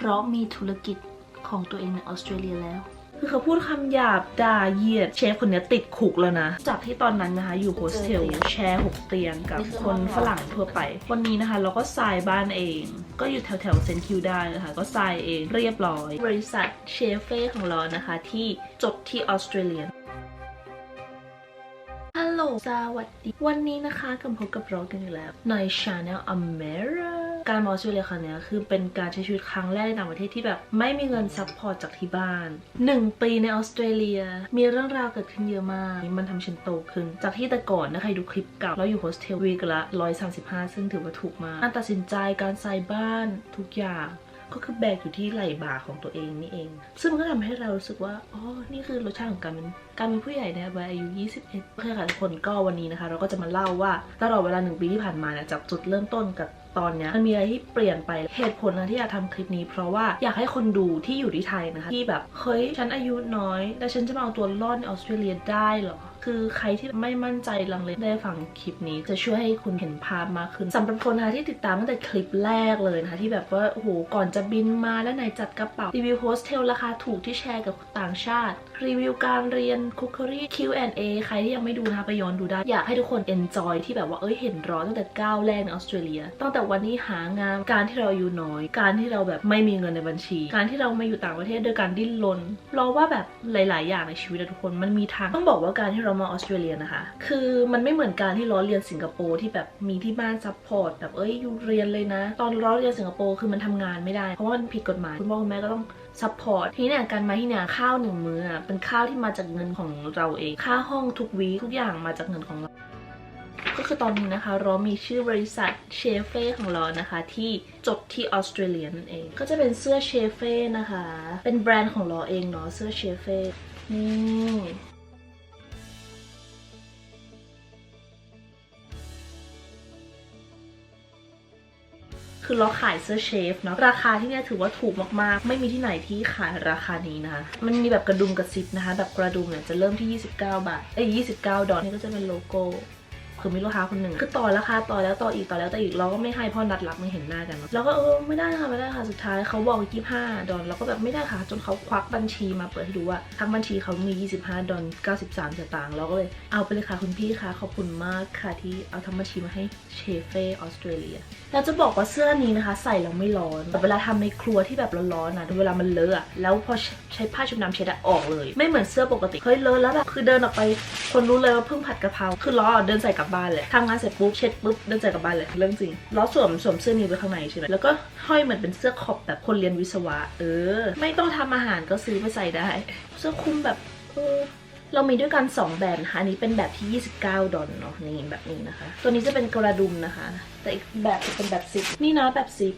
เพราะมีธุรกิจของตัวเองในออสเตรเลียแล้ว คือเขาพูดคำหยาบด่าเหยียดเชฟคนเนี้ยติดคุกแล้วนะ จากที่ตอนนั้นนะคะ อยู่โฮสเทลแชร์หกเตียงกับคนฝรั่งทั่วไป วันนี้นะคะ เราก็ทรายบ้านเอง ก็อยู่แถวแถวเซนคิวได้นะคะ ก็ทรายเองเรียบร้อย บริษัทเชฟเฟ่ของเรานะคะ ที่จดที่ออสเตรเลียฮัลโหลสวัสดี วันนี้นะคะกลับพบกับเรากันอีกแล้วใน Channel Amera กา การมอสเตรเลียครั้งเนี้ยคือเป็นการใช้ชีวิตครั้งแรกในต่างประเทศที่แบบไม่มีเงินซัพพอร์ตจากที่บ้าน 1 ปีในออสเตรเลีย มีเรื่องราวเกิดขึ้นเยอะมาก มันทำฉันโตขึ้น จากที่แต่ก่อนนะใครดูคลิปเก่าเราอยู่โฮสเทลวีกละ135 ซึ่งถือว่าถูกมากการตัดสินใจการใส่บ้านทุกอย่างก็คือแบกอยู่ที่ไหล่บ่าของตัวเองนี่เอง ซึ่งมันก็ทำให้เรารู้สึกว่า อ๋อ นี่คือรสชาติของการเป็นการเป็นผู้ใหญ่ในวัยอายุ 21โอเคค่ะทุกคนก็วันนี้นะคะ เราก็จะมาเล่าว่าตลอดเวลาหนึ่งปีที่ผ่านมาเนี่ยจากจุดเริ่มต้นกับ ตอนเนี้ยมันมีอะไรที่เปลี่ยนไปเหตุผลนะที่อยากทำคลิปนี้ เพราะว่าอยากให้คนดูที่อยู่ที่ไทยนะคะที่แบบเฮ้ยฉันอายุน้อย แล้วฉันจะมาเอาตัวรอดในออสเตรเลียได้เหรอ คือใครที่ไม่มั่นใจลังเลได้ฟังคลิปนี้ จะช่วยให้คุณเห็นภาพมากขึ้นสำหรับคนนะที่ติดตามตั้งแต่คลิปแรกเลยนะคะที่แบบว่าโอ้โหก่อนจะบินมาแล้วไหนจัดกระเป๋ารีวิวโฮสเทลราคาถูกที่แชร์กับต่างชาติ รีวิวการเรียนคุก c รี่ Q&A ใครที่ยังไม่ดูนะคะไปย้อนดูได้ อยากให้ทุกคน enjoy ที่แบบว่าเอ้ยเห็นร้อนตั้งแต่ก้าวแรกในออสเตรเลีย ตั้งแต่วันที่หางานการที่เราอายุน้อย การที่เราแบบไม่มีเงินในบัญชี การที่เรามาอยู่ต่างประเทศโดยการดิ้นรนเราว่าแบบหลาย ๆ อย่างในชีวิตอะทุกคนมันมีทางต้องบอกว่าการที่เรามาออสเตรเลียนะคะ คือมันไม่เหมือนการที่ล้อเรียนสิงคโปร์ที่แบบมีที่บ้านซัพพอร์ตแบบเอ้ยอยู่เรียนเลยนะ ตอนล้อเรียนสิงคโปร์คือมันทำงานไม่ได้ เพราะว่ามันผิดกฎหมายคุณพ่อคุณแม่ก็ต้องซัพพอร์ตทีนี้เนี่ยการมาที่เนี่ยข้าวหนึ่งมื้อเป็นข้าวที่มาจากเงินของเราเอง ค่าห้องทุกวีทุกอย่างมาจากเงินของเราก็คือตอนนี้นะคะเรามีชื่อบริษัทเชฟเฟ่ของเรานะคะ ที่จดที่ออสเตรเลียนั่นเอง ก็จะเป็นเสื้อเชฟเฟ่นะคะ เป็นแบรนด์ของเราเองเนาะเสื้อเชฟเฟ่นี่ คือเราขายเสื้อเชฟเนาะราคาที่เนี่ยถือว่าถูกมากๆ ไม่มีที่ไหนที่ขายราคานี้นะคะ มันมีแบบกระดุมกระซิบนะคะ แบบกระดุมเนี่ยจะเริ่มที่ 29 บาทเอ้ย29 ดอลลาร์นี่ก็จะเป็นโลโก้ คือมีลูกค้าคนหนึ่งคือต่อราคาต่อแล้วต่ออีกต่อแล้วต่ออีกเราก็ไม่ให้เพ่อนัดรักไม่เห็นหน้ากันเนอะเราก็เออไม่ได้ค่ะไม่ได้ค่ะสุดท้ายเขาบอก25ดอลเราก็แบบไม่ได้ค่ะจนเขาควักบัญชีมาเปิดให้ดูว่าทั้งบัญชีเขามี 25 ดอล93สตางค์เราก็เลยเอาไปเลยค่ะคุณพี่คะขอบคุณมากค่ะที่เอาทั้งบัญชีมาให้เชฟเฟ่ออสเตรเลียเราจะบอกว่าเสื้อนี้นะคะ ใส่แล้วไม่ร้อนแต่เวลาทำในครัวที่แบบร้อนๆนะเวลามันเลอะแล้วพอใช้ผ้าชุบน้ำเช็ดออกเลย ไม่เหมือนเสื้อปกติเฮ้ยเลอะแล้วแบบคือเดินออกไปคนรู้เลยว่าเพิ่งผัดกะเพราคือล้อเดินใส่กลับบ้านเลยทำงานเสร็จปุ๊บเช็ดปุ๊บเดินใส่กลับบ้านเลยเรื่องจริงล้อสวมสวมเสื้อนี้ไว้ข้างในใช่ไหมแล้วก็ห้อยเหมือนเป็นเสื้อขอบแบบคนเรียนวิศวะ เออ ไม่ต้องทำอาหารก็ซื้อไปใส่ได้ เสื้อคลุมแบบเออเรามีด้วยกัน 2 แบบนะคะอันนี้เป็นแบบที่ 29 ดอลเนาะนี่แบบนี้นะคะ ตัวนี้จะเป็นกระดุมนะคะ แต่อีกแบบจะเป็นแบบซิปนี่นะแบบซิป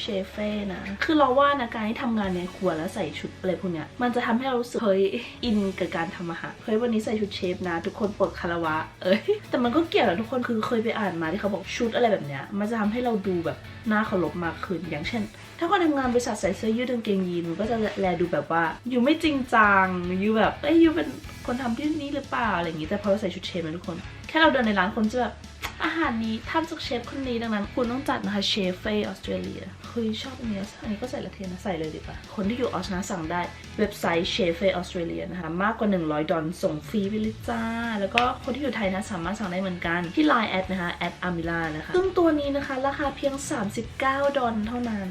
เชฟเฟ่นะ คือเราว่านะการที่ทำงานในครัวแล้วใส่ชุดอะไรพวกเนี้ย มันจะทำให้เรารู้สึกเฮ้ยอินกับการทำอาหาร เฮ้ยวันนี้ใส่ชุดเชฟนะ ทุกคนปลดคารวะ เอ้ย แต่มันก็เกี่ยวนะทุกคนคือเคยไปอ่านมาที่เขาบอกชุดอะไรแบบเนี้ย มันจะทำให้เราดูแบบน่าเคารพมากขึ้น อย่างเช่น ถ้าคนทำงานบริษัทใส่เสื้อยืดกางเกงยีนมันก็จะแลดูแบบว่า อยู่ไม่จริงจัง อยู่แบบ เอ้ยอยู่เป็นคนทำที่นี่หรือเปล่าอะไรอย่างงี้ แต่พอเราใส่ชุดเชฟนะทุกคน แค่เราเดินในร้านคนจะแบบอาหารนี้ทำจากเชฟคนนี้ดังนั้น คุณต้องจัดนะคะเชฟเฟ่ออสเตรเลีย เฮ้ยชอบอันเนี้ยอันนี้ก็ใส่ละเทนนะใส่เลยดีกว่า คนที่อยู่ออสนะสั่งได้เว็บไซต์เชฟเฟ่ออสเตรเลียนะคะ มากกว่า 100 ดอลส่งฟรีไปเลยจ้า แล้วก็คนที่อยู่ไทยนะสามารถสั่งได้เหมือนกันที่ Line แอดนะคะแอดอามิลานะคะ ซึ่งตัวนี้นะคะ ราคาเพียง 39 ดอลเท่านั้น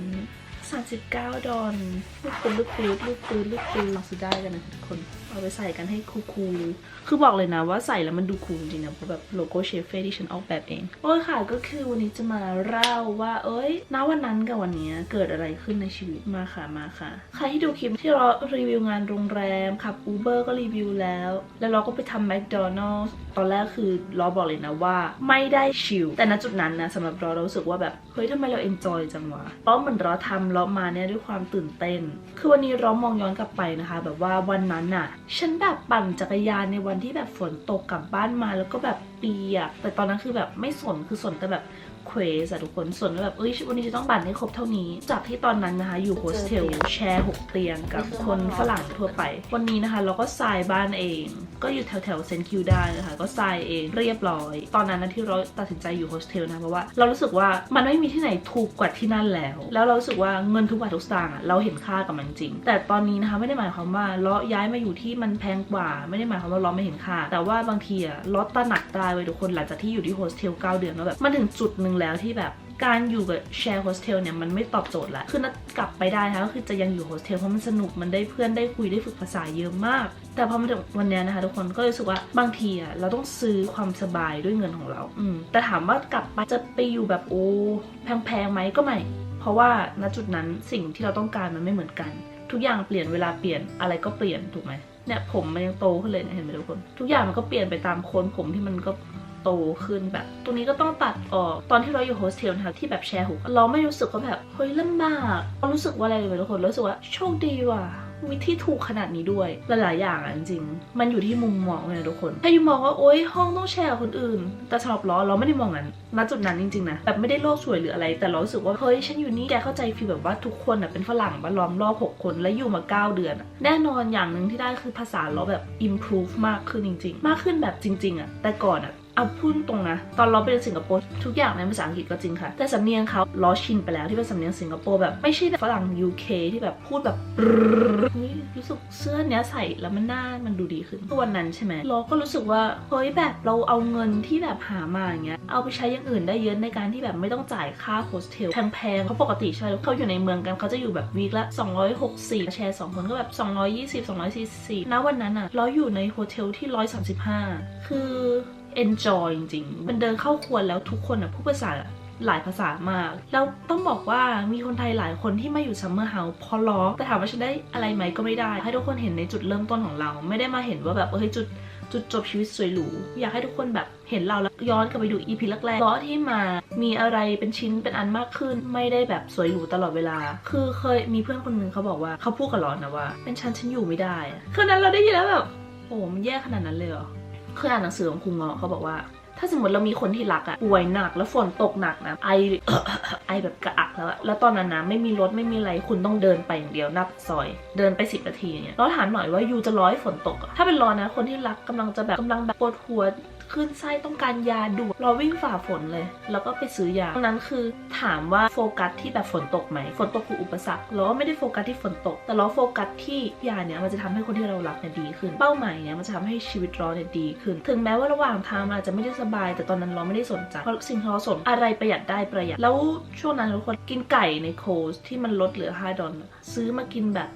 39 ดอลลูกปืนลูกปืนลูกปืนลูกปืนเราซื้อได้กันนะทุกคน เอาไปใส่กันให้คูลๆคือบอกเลยนะว่าใส่แล้วมันดูคูลจริงนะเพราะแบบโลโก้เชฟเฟ่ที่ฉันออกแบบเอง โอ้ยค่ะก็คือวันนี้จะมาเล่าว่า เอ้ยณวันนั้นกับวันนี้เกิดอะไรขึ้นในชีวิตมาค่ะมาค่ะ ใครที่ดูคลิปที่เรารีวิวงานโรงแรมขับอูเบอร์ก็รีวิวแล้ว แล้วเราก็ไปทำแมคโดนัลล์ตอนแรกคือเราบอกเลยนะว่าไม่ได้ชิลแต่ณจุดนั้นนะสำหรับเราเราสึกว่าแบบเฮ้ยทำไมเราเอนจอยจังวะเพราะเหมือนเราทำเรามาเนี่ยด้วยความตื่นเต้น คือวันนี้เรามองย้อนกลับไปนะคะ แบบว่าวันนั้นน่ะฉันแบบปั่นจักรยานในวันที่แบบฝนตกกลับบ้านมาแล้วก็แบบเปียก แต่ตอนนั้นคือแบบไม่สนคือสนแต่แบบเควสอะทุกคนส่วนว่าแบบเอ้ยวันนี้จะต้องบัตรให้ครบเท่านี้ จากที่ตอนนั้นนะคะ อยู่โฮสเทลแชร์หกเตียงกับคนฝรั่งทั่วไป วันนี้นะคะ เราก็ทรายบ้านเอง ก็อยู่แถวแถวเซนคิวได้นะคะก็ทรายเองเรียบร้อย ตอนนั้นนะที่เราตัดสินใจอยู่โฮสเทลนะเพราะว่าเรารู้สึกว่ามันไม่มีที่ไหนถูกกว่าที่นั่นแล้ว แล้วเรารู้สึกว่าเงินทุกบาททุกสตางค์เราเห็นค่ากับมันจริง แต่ตอนนี้นะคะไม่ได้หมายความว่าเราย้ายมาอยู่ที่มันแพงกว่า ไม่ได้หมายความว่าเราไม่เห็นค่า แต่ว่าบางทีอะเราตระหนักได้เว้ทุกคนหลังจากที่อยู่ที่โฮสเทล9เดือนแล้วแบบมันถึงจุดหนึ่งแล้วที่แบบ การอยู่กับแชร์โฮสเทลเนี่ยมันไม่ตอบโจทย์ละคือนัดกลับไปได้นะก็คือจะยังอยู่โฮสเทลเพราะมันสนุกมันได้เพื่อนได้คุยได้ฝึกภาษาเยอะมาก แต่พอมาถึงวันนี้นะคะทุกคนก็รู้สึกว่าบางทีอะเราต้องซื้อความสบายด้วยเงินของเรา อืมแต่ถามว่ากลับไปจะไปอยู่แบบโอ้แพงๆไหมก็ไม่ เพราะว่าณจุดนั้นสิ่งที่เราต้องการมันไม่เหมือนกัน ทุกอย่างเปลี่ยนเวลาเปลี่ยนอะไรก็เปลี่ยนถูกไหมเนี่ยผมมันยังโตขึ้นเลยนะเห็นไหมทุกคน ทุกอย่างมันก็เปลี่ยนไปตามคนผมที่มันก็ โตขึ้นแบบตรงนี้ก็ต้องตัดออกตอนที่เราอยู่โฮสเทลนะคะที่แบบแชร์หุกเราไม่รู้สึกว่าแบบเฮ้ยลำบากเรารู้สึกว่าอะไรเลยทุกคนรู้สึกว่าโชคดีว่ะมีที่ถูกขนาดนี้ด้วย หลาย ๆ อย่างอะจริง มันอยู่ที่มุมมองเลยทุกคน ถ้าอยู่มองว่าโอ๊ยห้องต้องแชร์กับคนอื่น แต่สำหรับเราเราไม่ได้มองงั้นณจุดนั้นจริง ๆ นะ แบบไม่ได้โลกสวยหรืออะไร แต่เรารู้สึกว่า เฮ้ย ฉันอยู่นี่แกเข้าใจฟีลแบบว่าทุกคนอะเป็นฝรั่งมาล้อมรอบหกคนและอยู่มาเก้าเดือน แน่นอนอย่างหนึ่งที่ได้คือภาษาเราแบบ improve มากขึ้นจริง ๆ มากขึ้นแบบจริง ๆ อะ แต่ก่อนอะ เอาพูดตรงนะ ตอนเราไปสิงคโปร์ทุกอย่างในภาษาอังกฤษก็จริงค่ะ แต่สำเนียงเขาล้อชินไปแล้วที่เป็นสำเนียงสิงคโปร์แบบไม่ใช่แบบฝรั่ง UK ที่แบบพูดแบบเฮ้ยรู้สึกเสื้อเนี้ยใส่แล้วมันหน้ามันดูดีขึ้นวันนั้นใช่ไหมเราก็รู้สึกว่าเฮ้ยแบบเราเอาเงินที่แบบหามาอย่างเงี้ยเอาไปใช้อย่างอื่นได้เยอะในการที่แบบไม่ต้องจ่ายค่าโฮสเทลแพงๆเพราปกติใช่ไหมเขาอยู่ในเมืองกันเขาจะอยู่แบบวีคละ 260 แชร์ 2 คนก็แบบ 220 240ณวันนั้นอะเราอยู่ในโฮเทลที่ 135 คือ enjoy จริงๆ มันเดินเข้าครัวแล้วทุกคนอะพูดภาษาหลายภาษามาก แล้วต้องบอกว่ามีคนไทยหลายคนที่มาอยู่ซัมเมอร์เฮาส์พอล้อแต่ถามว่าฉันได้อะไรไหมก็ไม่ได้ ให้ทุกคนเห็นในจุดเริ่มต้นของเรา ไม่ได้มาเห็นว่าแบบเฮ้ยจุดจุดจบชีวิตสวยหรู อยากให้ทุกคนแบบเห็นเราแล้วย้อนกลับไปดูอีพีแรกๆล้อที่มามีอะไรเป็นชิ้นเป็นอันมากขึ้น ไม่ได้แบบสวยหรูตลอดเวลา คือเคยมีเพื่อนคนหนึ่งเขาบอกว่าเขาพูดกับร้อนนะว่า เป็นฉันฉันอยู่ไม่ได้คือนั้นเราได้ยินแล้วแบบโอ้โหมันแย่ขนาดนั้นเลยเหรอ เคยอ่านหนังสือของคุณเงาะเขาบอกว่า ถ้าสมมติเรามีคนที่รักอะป่วยหนักแล้วฝนตกหนักนะไอไอแบบกระอักแล้วอะแล้วตอนนั้นนะไม่มีรถไม่มีอะไรคุณต้องเดินไปอย่างเดียวนับซอย เดินไปสิบนาทีเนี่ยเราถามหน่อยว่ายูจะร้อยฝนตกอะถ้าเป็นรอนะคนที่รักกำลังจะแบบกำลังแบบปวดหัว ขึ้นไส้ต้องการยาด่วนเราวิ่งฝ่าฝนเลย แล้วก็ไปซื้อยาดังนั้นคือถามว่าโฟกัสที่แบบฝนตกไหมฝนตกคืออุปสรรคเราก็ไม่ได้โฟกัสที่ฝนตก แต่เราโฟกัสที่ยาเนี่ยมันจะทำให้คนที่เรารักเนี่ยดีขึ้น เป้าหมายเนี่ยมันจะทำให้ชีวิตเราเนี่ยดีขึ้น ถึงแม้ว่าระหว่างทางมันอาจจะไม่ได้สบาย แต่ตอนนั้นเราไม่ได้สนใจเพราะสิ่งที่เราสนอะไรประหยัดได้ประหยัด แล้วช่วงนั้นทุกคนกินไก่ในโคสที่มันลดเหลือ5ดอลลาร์ซื้อมากินแบบ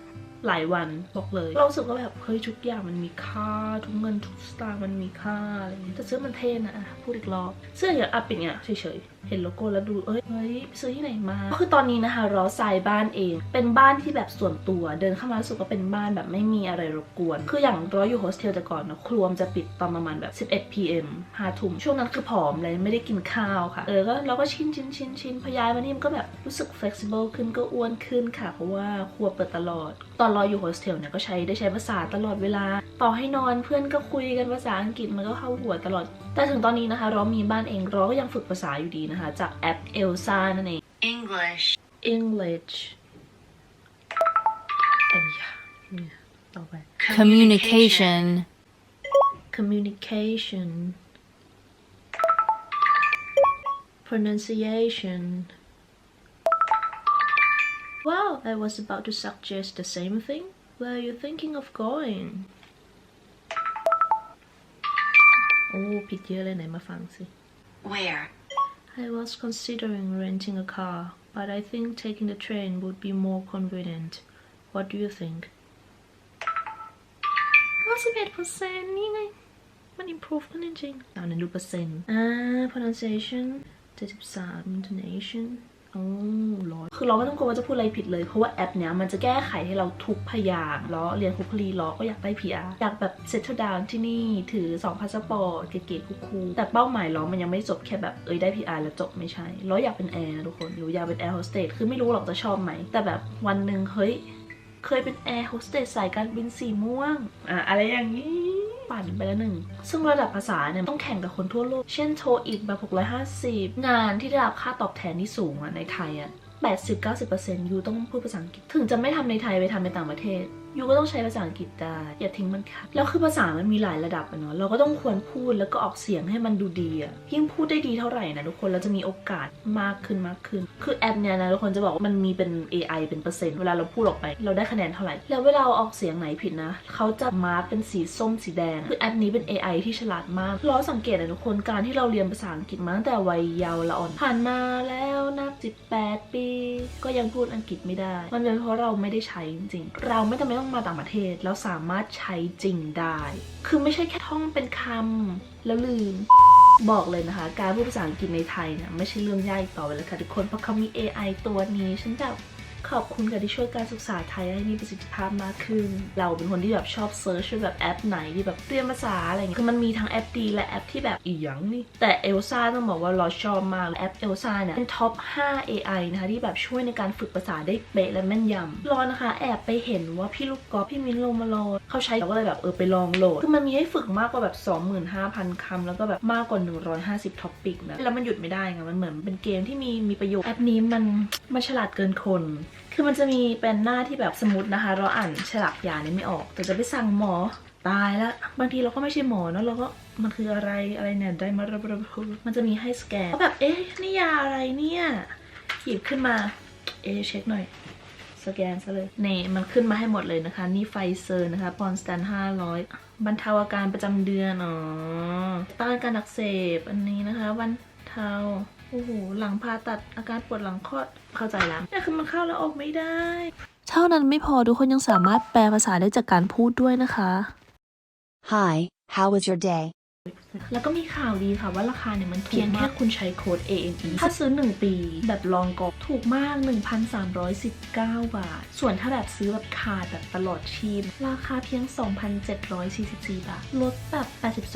หลายวันบอกเลย เราสึกว่าแบบเฮ้ยทุกอย่างมันมีค่า ทุกเงินทุกสตางค์มันมีค่าอะไรอย่างเงี้ยแต่เสื้อมันเท่นะอะพูดอีกรอบเสื้ออย่างอัพอย่างเงี้ยเฉยๆ เห็นโลโก้แล้วดูเอ้ยเฮ้ยซื้อที่ไหนมาก็คือตอนนี้นะคะเราทรายบ้านเอง เป็นบ้านที่แบบส่วนตัว เดินเข้ามารู้สึกว่าเป็นบ้านแบบไม่มีอะไรรบกวน คืออย่างเราอยู่โฮสเทลแต่ก่อนนะครัวมนจะปิดตอนประมาณแบบ 11 pm 5ทุ่มช่วงนั้นคือผอมเลยไม่ได้กินข้าวค่ะ เออก็เราก็ชินชินชินชินพยายมานี่มันก็แบบรู้สึก flexible ขึ้นก็อ้วนขึ้นค่ะ เพราะว่าครัวเปิดตลอด ตอนเราอยู่โฮสเทลเนี่ยก็ใช้ได้ใช้ภาษาตลอดเวลา ต่อให้นอนเพื่อนก็คุยกันภาษาอังกฤษมันก็เข้าหัวตลอด แต่ถึงตอนนี้นะคะเรามีบ้านเองเราก็ยังฝึกภาษาอยู่ดีนะคะ จากแอป Elsa นั่นเอง English English ไอ้ยะเนี่ยต่อไป communication, communication pronunciation Wow I was about to suggest the same thing where are you thinking of going โอ้ผิดเยอะเลยไหนมาฟังสิ Where I was considering renting a car, but I think taking the train would be more convenient. What do you think? 91%นี่ไง มัน improve ขึ้นจริงๆเอาหนึ่งดูเปอร์เซ็นต์อ่า pronunciation 73 intonation โอ้ร้อยคือเราไม่ต้องกลัวว่าจะพูดอะไรผิดเลย เพราะว่าแอปเนี้ยมันจะแก้ไขให้เราทุกพยางล้อเรียนคุกคลีล้อก็อยากได้ PR อยากแบบ settle down ที่นี่ถือ2พาสปอร์ตเก๋ๆคูลๆแต่เป้าหมายล้อมันยังไม่จบแค่แบบเอ้ยได้ PR แล้วจบไม่ใช่ล้ออยากเป็นแอร์นะทุกคนหรืออยากเป็นแอร์โฮสเตสคือไม่รู้หรอกจะชอบไหม แต่แบบวันหนึ่งเฮ้ยเคยเป็นแอร์โฮสเตสสายการบินสีม่วงอะอะไรอย่างนี้ ปั่นไปแล้วหนึ่ง ซึ่งระดับภาษาเนี่ยต้องแข่งกับคนทั่วโลก เช่นโทอีกแบบ 650 งานที่ได้รับค่าตอบแทนที่สูงอะในไทยอะ80-90%ยูต้องพูดภาษาอังกฤษ ถึงจะไม่ทำในไทยไปทำในต่างประเทศ ยูก็ต้องใช้ภาษาอังกฤษได้อย่าทิ้งมันค่ะแล้วคือภาษามันมีหลายระดับอะเนาะเราก็ต้องควรพูดแล้วก็ออกเสียงให้มันดูดีอะยิ่งพูดได้ดีเท่าไหร่นะทุกคนเราจะมีโอกาสมากขึ้นมากขึ้น คือแอปเนี่ยนะทุกคนจะบอกว่ามันมีเป็น AI เป็นเปอร์เซ็นต์เวลาเราพูดออกไป เราได้คะแนนเท่าไหร่ แล้วเวลาเราออกเสียงไหนผิดนะเขาจะมาร์กเป็นสีส้มสีแดงคือแอปนี้เป็น AI ที่ฉลาดมากเราสังเกตนะทุกคนการที่เราเรียนภาษาอังกฤษมาตั้งแต่วัยเยาว์ละอ่อนผ่านมาแล้วนับ18 ปี ก็ยังพูดอังกฤษไม่ได้ มันเป็นเพราะเราไม่ได้ใช้จริงๆเราไม่จำเป็นองมาต่างประเทศแล้วสามารถใช้จริงได้ คือไม่ใช่แค่ท่องเป็นคำแล้วลืม บอกเลยนะคะ การพูดภาษาอังกฤษในไทยเนี่ยไม่ใช่เรื่องยากอีกต่อไปแล้วค่ะทุกคนเพราะเขามี AI ตัวนี้ฉันแบบ ขอบคุณค่ะที่ช่วยการศึกษาไทยให้มีประสิทธิภาพมากขึ้น เราเป็นคนที่แบบชอบเซิร์ชแบบแอปไหนที่แบบเรียนภาษาอะไรอย่างเงี้ยคือมันมีทั้งแอปดีและแอปที่แบบอีหยังนี่ แต่เอลซ่าต้องบอกว่าเราชอบมากแอปเอลซ่าเนี่ยเป็นท็อป 5 AI นะคะที่แบบช่วยในการฝึกภาษาได้เป๊ะและแม่นยำรอนะคะ แอบไปเห็นว่าพี่ลูกกอล์ฟพี่มิ้นลงมาโหลดเขาใช้เราก็เลยแบบเออไปลองโหลด คือมันมีให้ฝึกมากกว่าแบบ 25,000คำแล้วก็แบบมากกว่า 150ท็อปิกนะแล้วมันหยุดไม่ได้ไงมันเหมือนเป็นเกมที่มีมีประโยชน์แอปนี้มันมันฉลาดเกินคนคือมันจะมีเป็นหน้าที่แบบสมมตินะคะ เราอ่านฉลากยานี้ไม่ออก แต่จะไปสั่งหมอตายแล้วบางทีเราก็ไม่ใช่หมอเนอะเราก็มันคืออะไรอะไรเนี่ยได้มาระบมันจะมีให้สแกนก็แบบเอ๊ะนี่ยาอะไรเนี่ยหยิบขึ้นมาเอ๊ะเช็คหน่อยสแกนซะเลยนี่มันขึ้นมาให้หมดเลยนะคะ นี่ไฟเซอร์นะคะปอนสแตน500บรรเทาอาการประจำเดือนอ๋อต้านการอักเสบอันนี้นะคะบรรเทา โอ้โห หลังผ่าตัดอาการปวดหลังคลอดเข้าใจแล้วเนี่ยคือมันเข้าแล้วออกไม่ได้ เท่านั้นไม่พอทุกคนยังสามารถแปลภาษาได้จากการพูดด้วยนะคะ Hi, how was your day? แล้วก็มีข่าวดีค่ะว่าราคาเนี่ยมันถูกเพียงแค่คุณใช้โค้ด ANE ถ้าซื้อ 1 ปี แบบลองกองถูกมาก 1,319 บาท ส่วนถ้าแบบซื้อแบบขาดแบบตลอดชีพ ราคาเพียง 2,744 บาท ลดแบบ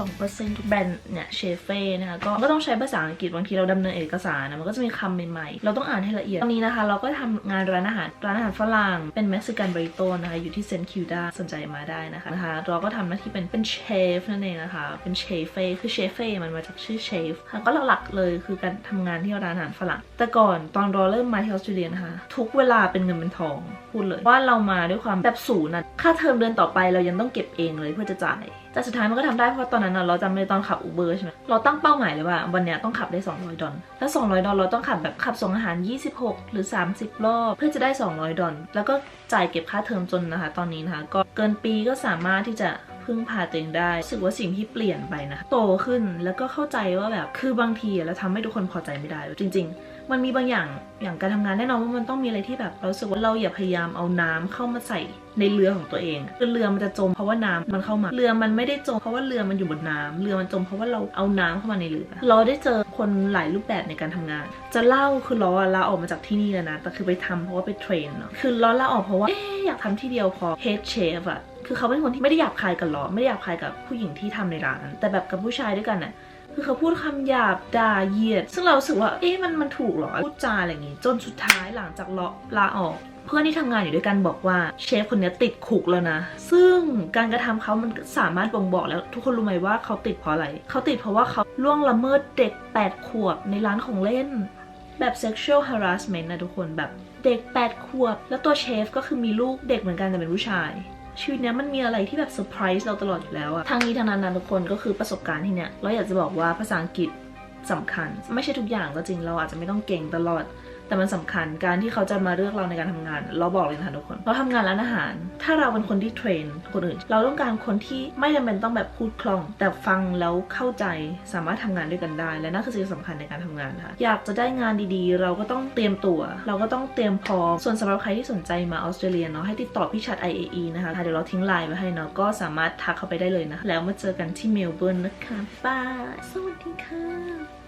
82%ทุกแบรนด์เนี่ยเชฟเฟ่นะคะก็ก็ต้องใช้ภาษาอังกฤษบางทีเราดำเนินเอกสารนะมันก็จะมีคำใหม่ๆ เราต้องอ่านให้ละเอียดตอนนี้นะคะ เราก็ทำงานร้านอาหารร้านอาหารฝรั่งเป็นเม็กซิกันบริโตนะคะอยู่ที่เซนต์คิวดาสนใจมาได้นะคะนะคะ เราก็ทำหน้าที่เป็นเป็นเชฟนั่นเองนะคะเป็นเชฟเฟ่คือเชฟเฟ่มันมาจากชื่อเชฟค่ะก็หลักๆเลยคือการทำงานที่ร้านอาหารฝรั่งแต่ก่อนตอนเราเริ่มมาที่ออสเตรเลียนะคะทุกเวลาเป็นเงินเป็นทองพูดเลยว่าเรามาด้วยความแบบศูนย์นะค่าเทอมเดือนต่อไปเรายังต้องเก็บเองเลยเพื่อจะจ่ายแต่สุดท้ายมันก็ทำได้เพราะตอนนั้นเราจำเลยตอนขับอูเบอร์ใช่ไหมเราตั้งเป้าหมายเลยว่าวันนี้ต้องขับได้ 200 ดอลแล้ว200 ดอลเราต้องขับแบบขับส่งอาหาร 26 หรือ 30 รอบเพื่อจะได้ 200 ดอลแล้วก็จ่ายเก็บค่าเทอมจนนะคะ ตอนนี้นะคะก็เกินปีก็สามารถที่จะ พึ่งพาตัวเองได้รู้สึกว่าสิ่งที่เปลี่ยนไปนะโตขึ้นแล้วก็เข้าใจว่าแบบคือบางทีเราทำให้ทุกคนพอใจไม่ได้จริง ๆ มันมีบางอย่างอย่างการทำงานแน่นอนว่ามันต้องมีอะไรที่แบบเราสึกว่าเราอย่าพยายามเอาน้ำเข้ามาใส่ในเรือของตัวเองคือเรือมันจะจมเพราะว่าน้ำมันเข้ามา เรือมันไม่ได้จมเพราะว่าเรือมันอยู่บนน้ำเรือมันจมเพราะว่าเราเอาน้ำเข้ามาในเรือ เราได้เจอคนหลายรูปแบบในการทำงาน จะเล่าคือล้อลาออกมาจากที่นี่แล้วนะ แต่คือไปทำเพราะว่าไปเทรนเนาะ คือล้อลาออกเพราะว่าเอ๊อยากทำที่เดียวพอ head chef อะ คือเขาเป็นคนที่ไม่ได้หยาบคายกับล้อไม่ได้หยาบคายกับผู้หญิงที่ทำในร้าน แต่แบบกับผู้ชายด้วยกันน่ะคือเขาพูดคำหยาบด่าเหยียด ซึ่งเราสึกว่าเอ๊ะมันมันถูกเหรอพูดจาอะไรอย่างงี้ จนสุดท้ายหลังจากเลาะลาออกเพื่อนที่ทำงานอยู่ด้วยกันบอกว่าเชฟคนนี้ติดคุกแล้วนะ ซึ่งการกระทำเขามันสามารถบ่งบอกแล้วทุกคนรู้ไหมว่าเขาติดเพราะอะไร เขาติดเพราะว่าเขาล่วงละเมิดเด็ก 8 ขวบในร้านของเล่น แบบ sexual harassment นะทุกคนแบบเด็ก 8 ขวบ แล้วตัวเชฟก็คือมีลูกเด็กเหมือนกันแต่เป็นผู้ชาย ชีวิตเนี้ยมันมีอะไรที่แบบเซอร์ไพรส์เราตลอดอยู่แล้วอะทางนี้ทางนั้นนะทุกคนก็คือประสบการณ์ที่เนี้ยเราอยากจะบอกว่าภาษาอังกฤษสำคัญ ไม่ใช่ทุกอย่างก็จริงเราอาจจะไม่ต้องเก่งตลอด แต่มันสำคัญการที่เขาจะมาเลือกเราในการทำงาน เราบอกเลยนะคะทุกคน เราทำงานร้านอาหาร ถ้าเราเป็นคนที่เทรนคนอื่น เราต้องการคนที่ไม่จำเป็นต้องแบบพูดคล่อง แต่ฟังแล้วเข้าใจสามารถทำงานด้วยกันได้ และนั่นคือสิ่งสำคัญในการทำงานค่ะ อยากจะได้งานดีๆ เราก็ต้องเตรียมตัว เราก็ต้องเตรียมพร้อม ส่วนสำหรับใครที่สนใจมาออสเตรเลียเนาะให้ติดต่อพี่ชัด IAE นะคะเดี๋ยวเราทิ้งไลน์ไว้ให้เนาะก็สามารถทักเข้าไปได้เลยนะแล้วมาเจอกันที่เมลเบิร์นนะคะบายสวัสดีค่ะ